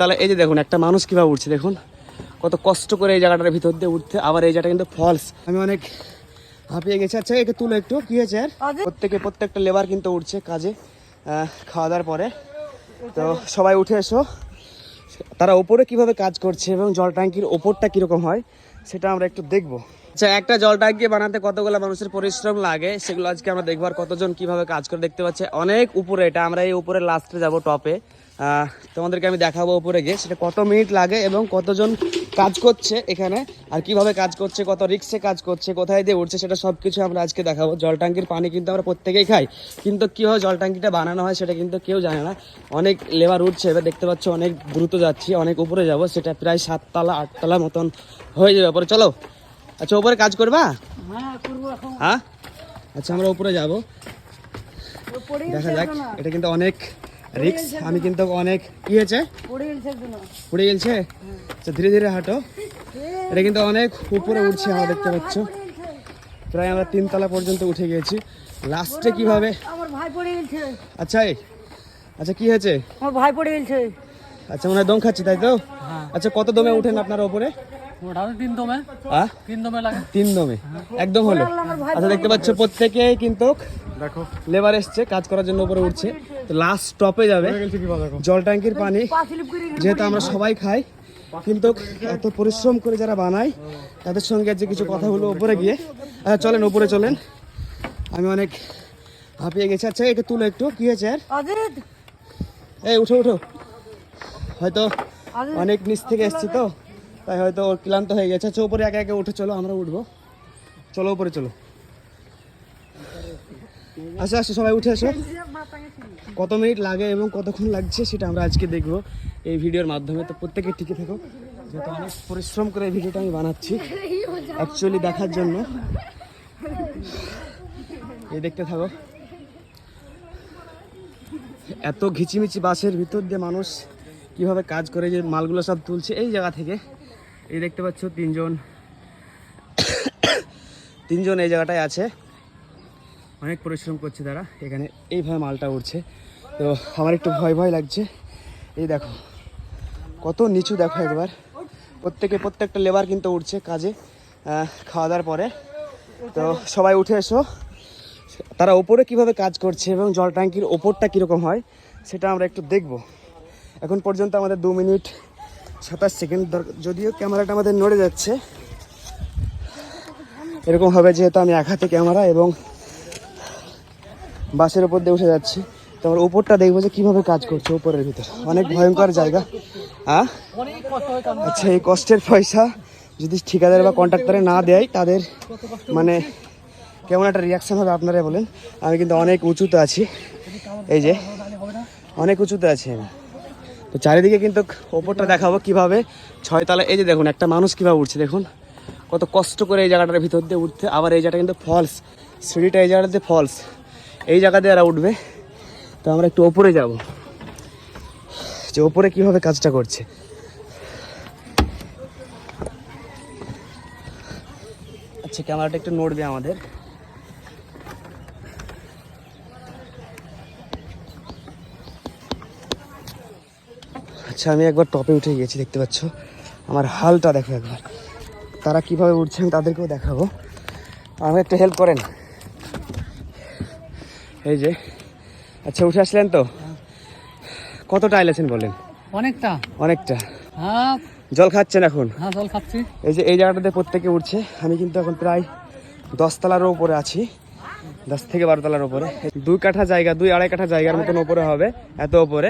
তাহলে এই যে দেখুন একটা মানুষ কীভাবে উঠছে দেখুন। কত কষ্ট করে এই জায়গাটার ভিতর দিয়ে উঠতে আবার এই জায়গাটা কিন্তু ফলস আমি অনেক হাঁপিয়ে গেছি। আচ্ছা একে তুলো একটু কি হয়েছে আর? প্রত্যেকে প্রত্যেকটা লেবার কিন্তু উঠছে কাজে। খাওয়া দাওয়ার পরে। তো সবাই উঠে এসো। তারা ওপরে কীভাবে কাজ করছে এবং জল ট্যাঙ্কির ওপরটা কীরকম হয় সেটা আমরা একটু দেখব। আচ্ছা একটা জল ট্যাঙ্কি বানাতে কতগুলো মানুষের পরিশ্রম লাগে সেগুলো আজকে আমরা দেখব। আর কতজন কীভাবে কাজ করে দেখতে পাচ্ছি অনেক উপরে। এটা আমরা এই উপরে লাস্টে যাব টপে তোমাদেরকে আমি দেখাবো উপরে গিয়ে। সেটা কত মিনিট লাগে এবং কতজন কাজ করছে এখানে আর কীভাবে কাজ করছে কত রিক্সে কাজ করছে কোথায় দিয়ে উঠছে সেটা সব কিছু আমরা আজকে দেখাবো। জল ট্যাঙ্কির পানি কিন্তু আমরা প্রত্যেকেই খাই। কিন্তু কীভাবে জল ট্যাঙ্কিটা বানানো হয় সেটা কিন্তু কেউ জানে না। অনেক লেবার উঠছে এবার দেখতে পাচ্ছ অনেক দ্রুত যাচ্ছি অনেক উপরে যাব সেটা প্রায় সাততলা আটতলা মতন হয়ে যাবে পরে চলো। আচ্ছা উপরে কাজ করবা? হ্যাঁ হ্যাঁ? আচ্ছা আমরা উপরে যাব। দেখা যাক এটা কিন্তু অনেক রিক্স আমি কিন্তু অনেক কি হয়েছে পড়ে গেছে একজন পড়ে গেছে। আচ্ছা ধীরে ধীরে হাঁটো। এটা কিন্তু অনেক উপরে উঠছে আমরা দেখতে পাচ্ছ। প্রায় আমরা তিনতলা পর্যন্ত উঠে গিয়েছি। লাস্টে কীভাবে? আমার ভাই পড়ে গেছে। আচ্ছা এই। আচ্ছা কি হয়েছে? আমার ভাই পড়ে গেছে। আচ্ছা মনে হয় দম খাচ্ছি তাই তো? হ্যাঁ। আচ্ছা কত দমে উঠেন আপনারা উপরে তিন দমে। তিন দমে লাগে। তিন দমে। একদম হলো। আচ্ছা দেখতে পাচ্ছ প্রত্যেকে কিন্তু দেখো। লেবার এসছে কাজ করার জন্য উপরে উঠছে। লাস্ট স্টপে যাবে। জল ট্যাঙ্কির পানি যেহেতু আমরা সবাই খাই কিন্তু এত পরিশ্রম করে যারা বানায় তাদের সঙ্গে যে কিছু কথা হলো উপরে গিয়ে। আহ, চলেন উপরে চলেন। আমি অনেক হাঁপিয়ে গেছি। আচ্ছা একে তুলো একটু। কি হয়েছে আর? এই উঠো উঠো। হয়তো অনেক নিচ থেকে এসছি তো তাই হয়তো ওর ক্লান্ত হয়ে গেছে। আচ্ছা উপরে একে একে উঠে চলো আমরা উঠবো। চলো উপরে চলো। আচ্ছা আচ্ছা সবাই উঠে আসো। কত মিনিট লাগে এবং কতক্ষণ লাগছে সেটা আমরা আজকে দেখব। এই ভিডিওর মাধ্যমে তো প্রত্যেকে টিকে থাকো। যেহেতু অনেক পরিশ্রম করে এই ভিডিওটা আমি বানাচ্ছি অ্যাকচুয়ালি দেখার জন্য। এই দেখতে থাকো। এত ঘিচিমিচি বাসের ভিতর দিয়ে মানুষ কীভাবে কাজ করে যে মালগুলো সব তুলছে এই জায়গা থেকে। এই দেখতে পাচ্ছ তিনজন। তিনজন এই জায়গাটায় আছে। অনেক পরিশ্রম করছে তারা। এখানে এইভাবে মালটা উঠছে তো আমার একটু ভয় ভয় লাগছে। এই দেখো, কত নিচু দেখো একবার। প্রত্যেকে, প্রত্যেকটা লেবার কিন্তু উঠছে কাজে খাওয়া দাওয়ার পরে। তো সবাই উঠে এসো। তারা ওপরে কীভাবে কাজ করছে এবং জল ট্যাঙ্কির ওপরটা কীরকম হয়, সেটা আমরা একটু দেখব। এখন পর্যন্ত আমাদের দু মিনিট সাতাশ সেকেন্ড যদিও ক্যামেরাটা আমাদের নড়ে যাচ্ছে। এরকম হবে যেহেতু আমি এক হাতে ক্যামেরা এবং বাসের উপর দিয়ে উঠে যাচ্ছি। তো আমরা উপরটা দেখব যে কীভাবে কাজ করছে উপরের ভিতর। অনেক ভয়ঙ্কর জায়গা। হ্যাঁ আচ্ছা এই কষ্টের পয়সা যদি ঠিকাদার বা কন্ট্রাক্টরে না দেয়, তাদের মানে কেমন একটা রিয়াকশান হবে আপনারা বলেন? আমি কিন্তু অনেক উঁচুতে আছি। এই যে, অনেক উঁচুতে আছি আমি। তো চারিদিকে কিন্তু ওপরটা দেখাবো কীভাবে ছয়তলা এই যে দেখুন, একটা মানুষ কীভাবে উঠছে, দেখুন। কত কষ্ট করে এই জায়গাটার ভিতর দিয়ে উঠতে। আবার এই জায়গাটা কিন্তু ফলস সিঁড়িটা এই জায়গাটাতে ফলস এই জায়গা দিয়ে এরা উঠবে। তো আমরা একটু ওপরে যাব। যে ওপরে কীভাবে কাজটা করছে। আচ্ছা ক্যামেরাটা একটু নড়বে আমাদের। আচ্ছা আমি একবার টপে উঠে গিয়েছি, দেখতে পাচ্ছ। আমার হালটা দেখো একবার। তারা কীভাবে উঠছে আমি তাদেরকেও দেখাবো। আমাকে একটু হেল্প করেন। এই যে। আচ্ছা উঠে আসলেন তো? কতটা আইলেছেন বলেন? অনেকটা। অনেকটা। হ্যাঁ। জল খাচ্ছেন এখন? হ্যাঁ জল খাচ্ছি। এই যে এই জায়গাটাতে প্রত্যেকে উঠছে। আমি কিন্তু এখন প্রায় দশ তলার উপরে আছি। দশ থেকে বারো তলার উপরে দুই কাঠা জায়গা দুই আড়াই কাঠা জায়গার মতন উপরে হবে এত উপরে